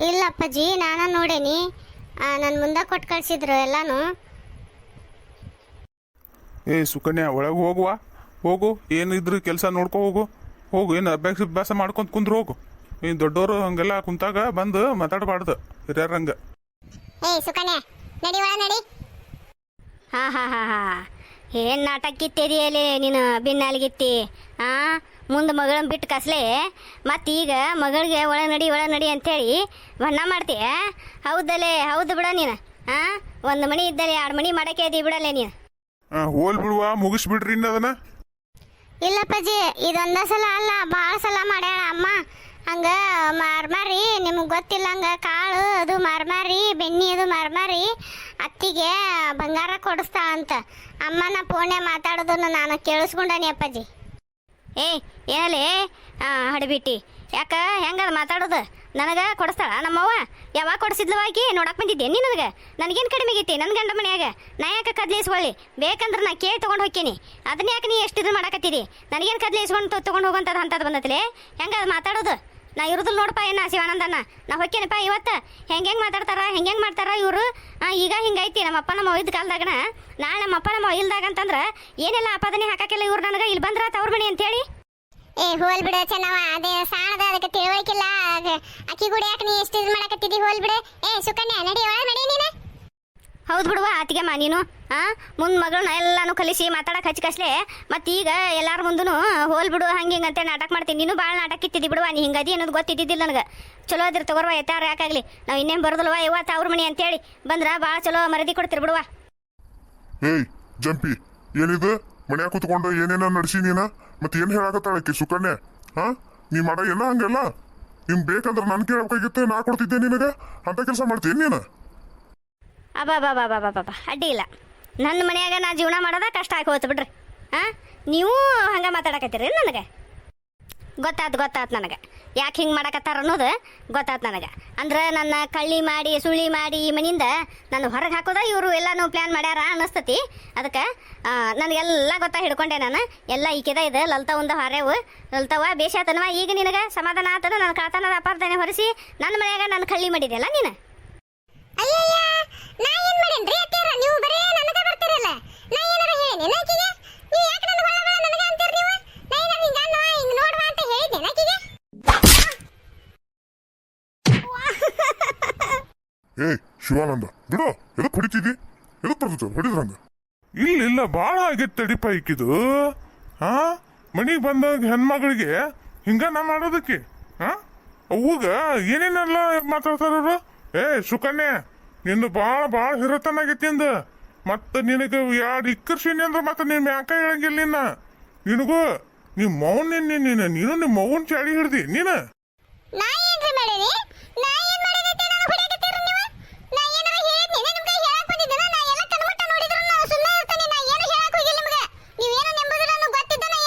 ಇಲ್ಲ ಅಪ್ಪಾಜಿ ನಾನು ನೋಡೇನಿ. ನನ್ನ ಮುಂದೆ ಕೊಟ್ಟು ಕಳ್ಸಿದ್ರು ಎಲ್ಲಾನು. ಏ ಸುಕನ್ಯಾ ಒಳಗೆ ಹೋಗುವ. ಹೋಗು ಏನಿದ್ರು ಕೆಲಸ ನೋಡ್ಕೊ ಹೋಗು. ಹೋಗು ಏನು ಅಭ್ಯಾಸ ಅಭ್ಯಾಸ ಮಾಡ್ಕೊಂತ ಕುಂದ್ರು ಹೋಗು. ಏನು ದೊಡ್ಡವರು ಹಂಗೆಲ್ಲ ಕುಂತಾಗ ಬಂದು ಮಾತಾಡಬಾರ್ದು ಹಿರಿಯರಂಗೆ ಏ ಸುಕನ್ಯಾ ನಡಿ ಒಳ ನಡಿ. ಹಾ ಹಾ ಹಾ ಹಾ. ಏನು ನಾಟಕ ಕಿತ್ತಿದೆಯಲ್ಲಿ ನೀನು ಬಿನ್ನಾಲಿಗಿತ್ತಿ ಆ? ಮುಂದೆ ಮಗಳನ್ನ ಬಿಟ್ಟು ಕಸ್ಲೆ ಈಗ ಮಗಳಿಗೆ ಒಳ ನಡಿ ಒಳ ನಡಿ ಅಂತೇಳಿ ಬಣ್ಣ ಮಾಡ್ತೀಯ ಹೌದಲ್ಲೇ ಹೌದು ಬಿಡ ನೀನು. ಆ ಒಂದು ಮಣಿ ಇದ್ದಲ್ಲಿ ಎರಡು ಮಣಿ ಮಾಡಕ್ಕೆ ಇದ್ದೀವಿ ಬಿಡಲ್ಲೇ ನೀನು. ಹೋಲ್ ಬಿಡುವ ಮುಗಿಸ್ಬಿಡ್ರಿ ಅದನ್ನ. ಇಲ್ಲ ಪಜಿ ಇದೊಂದ ಸಲ ಅಲ್ಲ ಭಾಳ ಸಲ ಮಾಡ್ಯಾಳ ಅಮ್ಮ. ಹಂಗ ಮಾರ್ಮಾರಿ ನಿಮಗೆ ಗೊತ್ತಿಲ್ಲ ಹಂಗ ಕಾಳು ಅದು ಮಾರ್ಮಾರಿ ಬೆಣ್ಣಿ ಅದು ಮಾರ್ಮಾರಿ ಅತ್ತಿಗೆ ಬಂಗಾರ ಕೊಡಿಸ್ತಾ ಅಂತ. ಅಮ್ಮನ ಪೋಣೆ ಮಾತಾಡೋದನ್ನು ನಾನು ಕೇಳಿಸ್ಕೊಂಡಾನಿ ಅಪ್ಪಾಜಿ. ಏಯ್ ಏನಲ್ಲಿ ಹಡಬಿಟ್ಟಿ ಯಾಕ, ಹೆಂಗದ ಮಾತಾಡೋದು? ನನಗೆ ಕೊಡಿಸ್ತಾಳ ನಮ್ಮವ್ವ. ಯಾವಾಗ ಕೊಡಿಸಿದ್ಲವ ಆಕಿ? ನೋಡಕ್ ಬಂದಿದ್ದೆ. ನನಗೆ? ನನಗೇನು ಕಡಿಮೆ ಆಗೈತಿ? ನನ್ನ ಗಂಡ ಮನೆಯಾಗ. ನಾ ಯಾಕೆ ಕದ್ಲಿಸ್ಕೊಳ್ಳಿ ಬೇಕಂದ್ರೆ ನಾ ಕೇಳಿ ತೊಗೊಂಡು ಹೋಗ್ತೀನಿ ಅದನ್ನ ಯಾಕೆ ನೀ ಎಷ್ಟು ಇದು ಮಾಡಕತ್ತೀರಿ? ನನಗೇನು ಕದ್ಲಿಸ್ಕೊಂಡು ತೊಗೊಂಡು ಹೋಗುವಂಥದ್ದು ಅಂತದ್ದು ಬಂದತ್ಲೆ? ಹೆಂಗ ಅದು ಮಾತಾಡೋದು? ನಾ ಇರುದಿಲ್ಲ ನೋಡಪ್ಪ, ಏನ ಶಿವಾನಂದನ್ನ ನಾ ಹೊಕ್ಕೇನಪ್ಪ ಇವತ್ತು? ಹೆಂಗೆ ಹೆಂಗೆ ಮಾತಾಡ್ತಾರ, ಹೆಂಗೆ ಹೆಂಗೆ ಮಾಡ್ತಾರ ಇವರು? ಈಗ ಹಿಂಗೈತಿ ನಮ್ಮಪ್ಪ ನಮ್ಮ ಇದ್ದ ಕಾಲದಾಗನ? ನಾಳೆ ನಮ್ಮ ಅಪ್ಪ, ನಮ್ಮ ಇಲ್ದಾಗ ಅಂತಂದ್ರೆ ಏನೆಲ್ಲ ಆಪಾದನೆ ಹಾಕಕ್ಕೆಲ್ಲ ಇವ್ರು ನನಗೆ, ಇಲ್ಲಿ ಬಂದ್ರ ತವ್ರ ಮನೆ ಅಂತೇಳಿ? ಏ, ಹೋಲ್ ಬಿಡ ಚೆನ್ನವ ಅದೇ ಸಾಣದ, ಅದಕ್ಕೆ ತಿಳುವಳಿಕಿಲ್ಲ ಅಕ್ಕಿ ಗುಡಿ ಯಾಕೆ ನೀ ಎಷ್ಟು ಇದು ಮಾಡಕತ್ತಿದ್ದಿ ಹೋಲ್ ಬಿಡು. ಏ, ಸುಕನ್ಯಾ, ನಡಿ ಒಳ ನಡಿ ನೀನು. ಹೌದು ಬಿಡುವ ಅತ್ತಿಗೆಮ್ಮ ನೀನು? ಆ? ಮುಂದ್ ಮಗಳನ್ನ ಎಲ್ಲಾನು ಕಲಿಸಿ ಮಾತಾಡಕ್ ಹಚ್ಚಿ ಕಸ್ಲೆ. ಮತ್ತೆ ಈಗ ಎಲ್ಲಾರ ಮುಂದೂ ಹೋಲ್ ಬಿಡು, ಹಂಗೆ ಹಿಂಗೆ ಅಂತ ನಾಟಕ ಮಾಡ್ತೀನಿ. ನೀನು ಭಾಳ ನಾಟಕ ಇತ್ತಿದ್ದಿ ಬಿಡುವ, ನೀ ಹಿಂಗದಿ ಅನ್ನೋದು ಗೊತ್ತಿದ್ದಿದ್ದಿಲ್ಲ ನನಗೆ. ಚಲೋ ಅದ್ರ ತಗೋರ್ವ, ಎತ್ತಾರ ಯಾಕಾಗ್ಲಿ. ನಾವು ಇನ್ನೇನು ಬರೋದಲ್ವ? ಇವತ್ತು ಅವ್ರ ಮನೆ ಅಂತೇಳಿ. ಬಂದ್ರ ಭಾಳ ಚಲೋ ಮರದಿ ಕೊಡ್ತೀರಿ ಬಿಡುವ. ಏಯ್, ಜಂಪಿ, ಏನಿದು? ಮನ್ಯಾಗ ಕೂತ್ಕೊಂಡು ಏನೇನ ನಡ್ಸಿ ನೀನ? ಮತ್ತೆ ಏನ್ ಹೇಳಾಕತ್ತಾಳಕ್ಕೆ ಸುಕನ್ಯ? ಹಾ ನೀ ಮಾಡ ಏನ ಹಂಗಲ್ಲ? ನಿಮ್ ಬೇಕಂದ್ರೆ ನನ್ ಕೇಳಬೇಕಾಗಿತ್ತು, ನಾ ಕೊಡ್ತಿದ್ದೆ ನಿನಗೆ? ಅಂತ ಕೆಲಸ ಮಾಡ್ತೀನಿ ನೀನು? ಅಬ್ಬಾ ಅಡ್ಡಿ ಇಲ್ಲ. ನನ್ನ ಮನೆಯಾಗ ನಾ ಜೀವನ ಮಾಡೋದ ಕಷ್ಟ ಆಗಿ ಹೋಯ್ತು ಬಿಡ್ರಿ. ಹಾಂ ನೀವು ಹಂಗೆ ಮಾತಾಡಕತ್ತೀರಿ ನನಗೆ? ಗೊತ್ತಾತು ಗೊತ್ತಾತು ನನಗೆ. ಯಾಕೆ ಹಿಂಗೆ ಮಾಡಕತ್ತಾರ ಅನ್ನೋದು ಗೊತ್ತಾತು ನನಗೆ. ಅಂದ್ರೆ ನನ್ನ ಕಳ್ಳಿ ಮಾಡಿ, ಸುಳ್ಳಿ ಮಾಡಿ ಈ ಮನೆಯಿಂದ ನಾನು ಹೊರಗೆ ಹಾಕೋದ ಇವರು ಎಲ್ಲಾನು ಪ್ಲ್ಯಾನ್ ಮಾಡ್ಯಾರ ಅನ್ನಿಸ್ತತಿ. ಅದಕ್ಕೆ ನನಗೆಲ್ಲ ಗೊತ್ತಾ ಹಿಡ್ಕೊಂಡೆ ನಾನು. ಎಲ್ಲ ಈಕಿದ ಇದೆ ಒಂದು ಹೊರೆವು ಲಲ್ತವ ಬೇಷಾತನವ, ಈಗ ನಿನಗೆ ಸಮಾಧಾನ ಆತದ ನನ್ನ ಕಳ್ತನದ ಅಪಾರ್ಥನೆ ಹೊರಿಸಿ ನನ್ನ ಮನೆಯಾಗ ನಾನು ಕಳ್ಳಿ ಮಾಡಿದೆಯಲ್ಲ ನೀನು? ನಾ ಏನ್ ಮಾಡೇನ್ರಿ ಅತ್ಯಾರ ನೀವು ಬರೇ ನನಗ ಬರ್ತೀರಲ್ಲ. ನಾ ಏನಾರ ಹೇಳಿನಿ ಯಾಕೆ ನನ್ನ ನನಗ ಅಂತೀರ ನೀವು? ನಾ ಏನಾರ ಹಿಂಗ ಅನ್ನವ ಹಿಂಗ ನೋಡ್ವಾ ಅಂತ ಹೇಳಿದ್ದೆ ಆಕಿಗೆ ಏಯ್ ಶಿವಾನಂದ ಬಿಡು. ಎದಕ್ ಹೊಡಿತಿದ್ದಿ? ಎದಕ್ ಬರ್ತದ ಹೊಡಿದ್ರಂಗ? ಇಲ್ಲ ಇಲ್ಲ ಭಾಳ ಆಗೈತೆ ತಡಿಪ ಈಕಿದು ಹಾ ಮನಿಗೆ ಬಂದಾಗ ಹೆಣ್ಮಗಳಿಗೆ ಹಿಂಗ ನಾ ಮಾಡೋದಕ್ಕೆ ಹಾ ಅವಾಗ ಏನೇನೆಲ್ಲ ಮಾತಾಡ್ತಾರ ಅವ್ರು? ಏ ಸುಕನ್ಯಾ. ನಿಂದು ಭಾಳ ಭಾಳ ಹಿರತನ ಆಗೈತಿ ಅಂದ. ಮತ್ತೆ ನಿನಗೆ ಯಾರು ಇಕ್ಕರ್ಸಿನಿ ಅಂದ್ರೆ ಮತ್ತೆ ನಿನ್ ಮ್ಯಾಕ ಹೇಳಂಗಿಲ್ಲ ನಿನ್ನ. ನಿನಗೂ ನಿಮ್ಮ ಮೌನ್ ನಿನ್ನ ನೀನು ನೀನು ನಿಮ್ಮ ಮೌನ್ ಚಾಡಿ ಹಿಡ್ದಿ ನೀನು. ನೋಡ ನೋಡ ಏನ್ ನಾನು ಹೊಡ್ಯಾಕತ್ತೀರ ನೀವು? ನಾ ಏನಾರ ಹೇಳಿದ್ನಿ? ನಿಮ್ಗೆ ಹೇಳಕ್ ಬಂದಿದ್ದೆ ನಾ ಎಲ್ಲ ಕಣ್ಮುಟ್ಟ ನೋಡಿದ್ರು ನಾ ಸುಮ್ಮನೆ ಇರ್ತಾನೆ. ನಾ ಏನು ಹೇಳಕ್ ಹೋಗಿಲ್ಲ ನಿಮ್ಗೆ. ನೀವು ಏನು ನೆಂಬುದಿಲ್ಲ ಅನ್ನೋ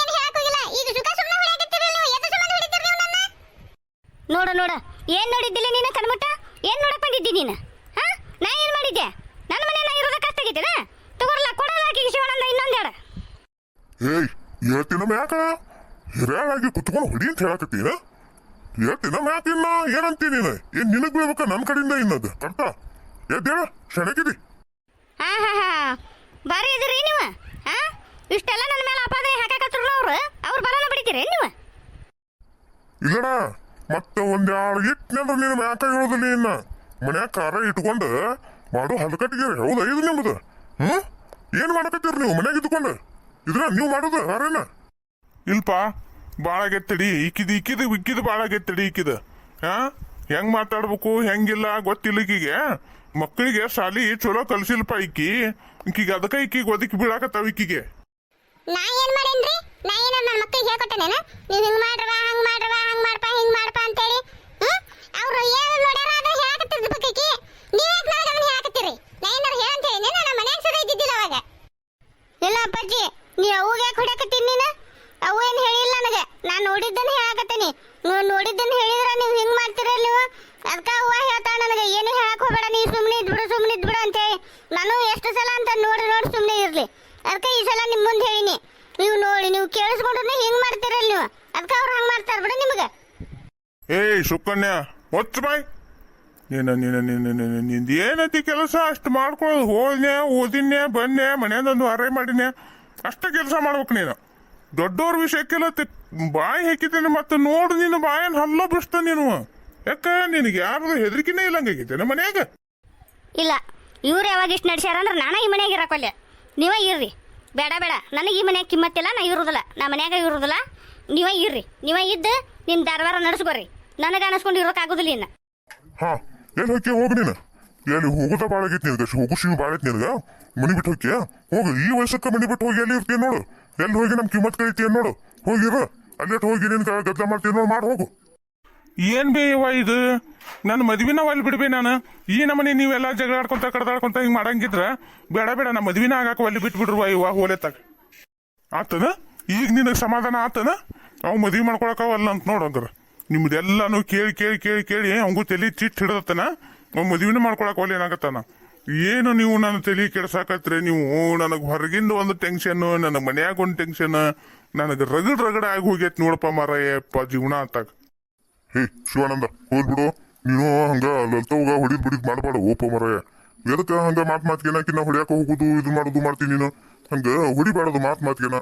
ಏನು ಹೇಳಕ್ ಹೋಗಿಲ್ಲ. ಈಗ ಸುಖ ಸುಮ್ಮನೆ ಹೊಡ್ಯಾಕತ್ತೀರಿ ನೀವು? ಎದ್ದು ಸುಮ್ಮನೆ ಹೊಡಿತೀರಿ ನೀವು ನನ್ನ? ನೋಡು ನೋಡು. ಏನ್ ನೋಡಿದ್ದಿಲ್ಲ ನೀನು ಕಣ್ಮಟ್ಟ ಏನ್ ನೋಡಕ್ ಬಂದಿದ್ದಿ ನೀನು? ಮಾಡಿದ್ದೆ ನನ್ನ ಮನೆ ನಾ ಇರೋದ ಕಷ್ಟ ಆಗೈತೆನ ತಗೋರ್ಲ ಕೊಡಲ್ಲ ಆಕಿಗೆ ಶಿವಾನಂದ ಇನ್ನೊಂದೆರಡು ಏಯ್ ಹೇಳ್ತೀನ ಮ್ಯಾಕ? ಹಿರಿಯಾಳಾಗಿ ಕುತ್ಕೊಂಡು ಹೊಡಿ ಅಂತ ಹೇಳಕತ್ತೀನ ಹೇಳ್ತೀನ ಮ್ಯಾಕ ಇನ್ನ? ಏನಂತೀನಿ ನೀನು? ಏನ್ ನಿನಗ್ ಬೀಳ್ಬೇಕ ನನ್ ಕಡೆಯಿಂದ ಇನ್ನದು? ಕರ್ತ. ಎದ್ದೇಳ ಶಣಕಿದಿ ಹಾ ಹಾ ಹಾ. ಬಾರಿ ಇದ್ರಿ ನೀವು ಹಾ ಇಷ್ಟೆಲ್ಲ ನನ್ನ ಮೇಲೆ ಅಪಾದನೆ ಹಾಕಾಕತ್ರು ಅವ್ರು? ಅವ್ರು ಬರೋಣ ಬಿಡ್ತೀರಿ ನೀವು? ಇಲ್ಲಡ ಮತ್ತೆ ಒಂದ್ ಎರಡು ಇಟ್ನಂದ್ರ ನೀನು ಮ್ಯಾಕ ಹೇಳೋದಿಲ್ಲ ಇನ್ನ. ಮನ್ಯಾಗ ಖಾರ ಇಟ್ಕೊಂಡು ಮಾಡು ಕಟ್ಟಿದ್ದೀರಿ ಹೌದಾ ಇದು ನಿಮ್ದು? ಹ್ಮ್? ಏನ್ ಮಾಡಕತ್ತೀರಿ ನೀವು? ಮನೆಗೆ ಇದ್ಕೊಂಡು ಇದ್ರ ನೀವು ಮಾಡೋದು ಅರೇನ ಇಲ್ಪ ಭಾಳ ಗೆತ್ತಡಿ ಇಕ್ಕಿದ ಈಕಿದ ಇಕ್ಕಿದು ಇಕ್ಕಿದ ಭಾಳ ಗೆತ್ತಡಿ ಈಕಿದು. ಹಾ? ಹೆಂಗ್ ಮಾತಾಡ್ಬೇಕು? ಹೆಂಗಿಲ್ಲ? ಗೊತ್ತಿಲ್ಲ ಈಕಿಗೆ. ಮಕ್ಕಳಿಗೆ ಶಾಲಿ ಚಲೋ ಕಲ್ಸಿಲ್ಪ ಇಕ್ಕಿ ಈಕಿಗೆ ಅದಕ್ಕೆ ಈಕಿಗೆ ಒದಕಿ ಬೀಳಾಕತ್ತಾವ ಈಕಿಗೆ. ನಾ ಏನ್ ಮಾಡೇನ್ರಿ? ನಾ ಏನ ನನ್ನ ಮಕ್ಕಳಿಗೆ ಹೇಳ್ಕೊಟ್ಟೆನೇನ? ನೀವು ಹಿಂಗ್ ಮಾಡ್ರವ ಹಂಗ್ ಮಾಡ್ರವ ಹಂಗ್ ಮಾಡ್ಪ ಹಿಂಗ್ ಮಾಡ್ಪ ಅಂತೇಳಿ? ಹ್ಮ್? ಅವ್ರು ಏನು ನೋಡ್ಯಾರ ಅದ್ರ ಹೇಳಕತ್ತಿದ್ ಬೇಕಿ ನೀವ್ ಯಾಕೆ ನನಗೆ ಹೇಳಕತ್ತೀರಿ ನಾ ಏನಾರು ಹೇಳಂತ ಹೇಳಿ. ನನ್ನ ಮನ್ಯಾಗ ಸದ ಇದ್ದಿದ್ದಿಲ್ಲ ಅವಾಗ. ಇಲ್ಲ ಅಪ್ಪಾಜಿ, ನೀ ಅವ್ಗೆ ಯಾಕೆ ಹೊಡ್ಯಾಕತ್ತೀನಿ ನೀನು? ಅವು ಏನು ಹೇಳಿಲ್ಲ ನನಗೆ. ನಾನು ನೋಡಿದ್ದನ್ನ ಹೇಳಕತ್ತೀನಿ. ನೀವು ನೋಡಿದ್ದನ್ನ ಹೇಳಿದ್ರೆ ನೀವು ಹಿಂಗೆ ಮಾಡ್ತೀರಲ್ಲ ನೀವು? ಅದಕ್ಕೆ ಅವ್ವ ಹೇಳ್ತಾ ನನಗೆ, ಏನು ಹೇಳಕ್ ಹೋಗಬೇಡ ನೀ ಸುಮ್ಮನೆ ಇದ್ಬಿಡು ಸುಮ್ಮನೆ ಇದ್ಬಿಡು ಅಂತೇಳಿ ನಾನು ಎಷ್ಟು ಸಲ ಅಂತ ನೋಡಿ ನೋಡಿ ಸುಮ್ಮನೆ ಇರ್ಲಿ. ಅದಕ್ಕೆ ಈ ಸಲ ನಿಮ್ಮ ಮುಂದೆ ಹೇಳಿನಿ. ನೀವು ನೋಡಿ, ನೀವು ಕೇಳಿಸ್ಕೊಂಡ್ರೆ ಹಿಂಗೆ ಮಾಡ್ತೀರಲ್ಲ ನೀವು? ಅದಕ್ಕೆ ಅವ್ರು ಹಂಗೆ ಮಾಡ್ತಾರೆ ಬಿಡು ನಿಮಗೆ. ಏಯ್, ಸುಕನ್ಯಾ, ಒತ್ತು ಬಾಯ್. ನೀನು ನೀನು ನೀನು ನೀನು ನಿಂದು ಏನೈತಿ ಕೆಲಸ ಅಷ್ಟು ಮಾಡ್ಕೊಳ್ಳೋದು ಹೋದ್ನೆ ಓದಿನ್ನೆ ಬನ್ನೆ ಮನೆಯದೊಂದು ಅರೆ ಮಾಡಿನೆ ಅಷ್ಟು ಕೆಲಸ ಮಾಡ್ಬೇಕು ನೀನು. ದೊಡ್ಡವ್ರ ವಿಷಯಕ್ಕೆಲ್ಲ ಬಾಯಿ ಹಾಕಿದ್ದೇನೆ ಮತ್ತೆ ನೋಡು ನೀನು ಬಾಯನ್ ಹಲ್ಲ ಬಿಡ್ತ ನೀನು. ಯಾಕ? ನಿನಗೆ ಯಾರು ಹೆದರಿಕೆನೇ ನಮ್ಮ ಮನ್ಯಾಗ. ಇಲ್ಲ ಇವ್ರು ಯಾವಾಗ ಇಷ್ಟು ನಡ್ಸ್ಯಾರ ಅಂದ್ರೆ ನಾನೇ ಈ ಮನೆಯಾಗ ಇರಕೊಲ್ಲೆ ನೀವೇ ಇರ್ರಿ. ಬೇಡ ಬೇಡ. ನನಗೆ ಈ ಮನ್ಯಾಗ ಕಿಮ್ಮತ್ತಿಲ್ಲ ನಾ ಇರುದಿಲ್ಲ. ನಾ ಮನ್ಯಾಗ ಇರುದಿಲ್ಲ ನೀವೇ ಇರ್ರಿ. ನೀವೇ ಇದ್ದು ನಿಮ್ಮ ಧಾರವಾರ ನಡೆಸ್ಕೊರಿ. ನನಗೆ ಅನಿಸ್ಕೊಂಡು ಇರೋಕ್ಕಾಗೋದಿಲ್ಲ ಇನ್ನು. ಹಾ. ಎಲ್ಲಿ ಹೋಗಿ ಹೋಗಿ ನೀನು. ಎಲ್ಲಿ ಹೋಗುದ ಭಾಳ ಆಗೈತಿ ನಿನಗೆ ಹೋಗು ಶಿವ ಭಾಳ ಐತಿ ನಿನಗ ಮನೆ ಬಿಟ್ಟು ಹೋಗಿ ಹೋಗು. ಈ ವಯಸ್ಸಕ್ಕೆ ಮನೆ ಬಿಟ್ಟು ಹೋಗಿ ಎಲ್ಲಿ ಇರ್ತೀನಿ ನೋಡು. ಎಲ್ಲಿ ಹೋಗಿ ನಮ್ಮ ಕಿಮ್ಮತ್ ಕಳಿತೀನಿ ನೋಡು. ಹೋಗಿರ ಅಲ್ಲೇ ಹೋಗಿ ನಿನ್ ಗದ್ದಲ ಮಾಡ್ತೀನಿ ನೋಡು. ಮಾಡಿ, ಹೋಗು. ಏನ್ ಬೇಯವ್ವ ಇದು? ನನ್ನ ಮದ್ವಿನ ಒಲ್ ಬಿಡ್ಬೇ ನಾನು. ಈ ನಮ್ಮನೆ ನೀವೆಲ್ಲ ಜಗಳ ಆಡ್ಕೊಂತ, ಕಡ್ದಾಡ್ಕೊಂತ ಹಿಂಗ್ ಮಾಡಂಗಿದ್ರ ಬೇಡ ಬೇಡ. ನಮ್ಮ ಮದ್ವಿನ ಆಗಾಕ ಅಲ್ಲಿ ಬಿಟ್ಟು ಬಿಡ್ರುವ ಇವ ಹೋಲೆತ್ತಾಗ. ಆತನ? ಈಗ ನಿನಗೆ ಸಮಾಧಾನ ಆತನ? ಅವ್ ಮದ್ವಿ ಮಾಡ್ಕೊಳಕವಲ್ಲ ಅಂತ ನೋಡಂದ್ರ ನಿಮ್ದೆಲ್ಲಾನು ಕೇಳಿ ಕೇಳಿ ಕೇಳಿ ಕೇಳಿ ಅವಂಗೂ ತಲೆ ಚಿಟ್ ಹಿಡ್ದತ್ತನ? ಅವ್ ಮದ್ವಿನ ಮಾಡ್ಕೊಳಕ್ ಒಲ್ಲ ಏನಾಗತ್ತಾನ ಏನು ನೀವು ನನ್ನ ತಲೆ ಕೆಡ್ಸಾಕತ್ರಿ? ನೀವು ನನಗೆ ಹೊರಗಿಂದ ಒಂದು ಟೆನ್ಷನ್ ನನ್ನ ಮನ್ಯಾಗ ಒಂದು ಟೆನ್ಷನ್ ನನಗೆ ರಗಡ್ ರಗಡ ಆಗಿ ಹೋಗ್ಯತ್ ನೋಡಪ್ಪ ಮಾರಾಯಪ್ಪ ಜೀವನ ಅಂತಾಗ. ಹೇ, ಶಿವಾನಂದ ಹೋಗ್ಬಿಡು ನೀನು ಹಂಗ ಲಲ್ತವ್ಗ ಹೊಡಿದ್ ಬಿಡಿದ್ ಮಾಡಬೇಡ, ಓಪ ಮರಯ್ಯ ಎದಕ್ಕೆ ಹಂಗ ಮಾತ್ ಮಾತ್ಗೆನಕಿನ್ನ ಹೊಡ್ಯಾಕ ಹೋಗುದು, ಇದು ಮಾಡುದು ಮಾಡ್ತೀನಿ ನೀನು? ಹಂಗ ಹೊಡಿಬಾರದು ಮಾತ್ ಮಾತ್ಗೆನ.